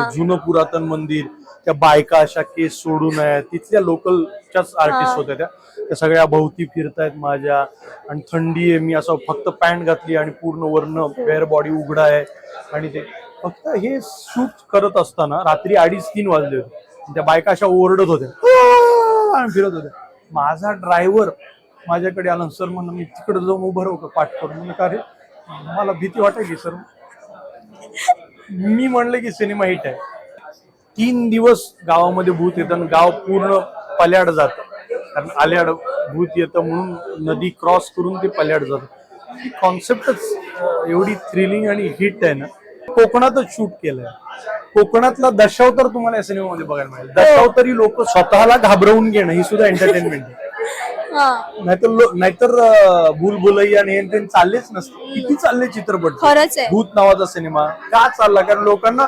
जुनं पुरातन मंदिर त्या बायका अशा केस सोडून आहेत. तिथल्या लोकलच्याच आर्टिस्ट होत्या त्या. त्या सगळ्या भोवती फिरतायत माझ्या. आणि थंडी आहे मी असं फक्त पॅन्ट घातली आणि पूर्ण वर्ण बेअर बॉडी उघडा आहे. आणि ते फक्त हे शूट करत असताना रात्री अडीच तीन वाजले होते. त्या बायका अशा ओरडत होत्या! आणि फिरत होत्या. माझा ड्रायव्हर माझ्याकडे आला सर म्हणून मी तिकडे जाऊन उभं राहू का? पाठ करून. म्हणलं का रे? मला भीती वाटायची सर. मी म्हणलं की सिनेमा हिट आहे. तीन दिवस गावामध्ये भूत येतं आणि गाव पूर्ण पल्याड जात. कारण आल्याड भूत येतं म्हणून नदी क्रॉस करून ते पल्याड जातं. ही कॉन्सेप्टच एवढी थ्रिलिंग आणि हिट आहे ना. कोकणातच शूट केलंय. कोकणातला दशावतार तुम्हाला या सिनेमामध्ये बघायला मिळेल. दशावतारी लोक स्वतःला घाबरवून घेणं ही सुद्धा एंटरटेनमेंट आहे. नाहीतर नाहीतर भूल भुलैया आणि हे चाललेच नसते. किती चालले चित्रपट? खरंच आहे. भूत नावाचा सिनेमा. का चालला? कारण लोकांना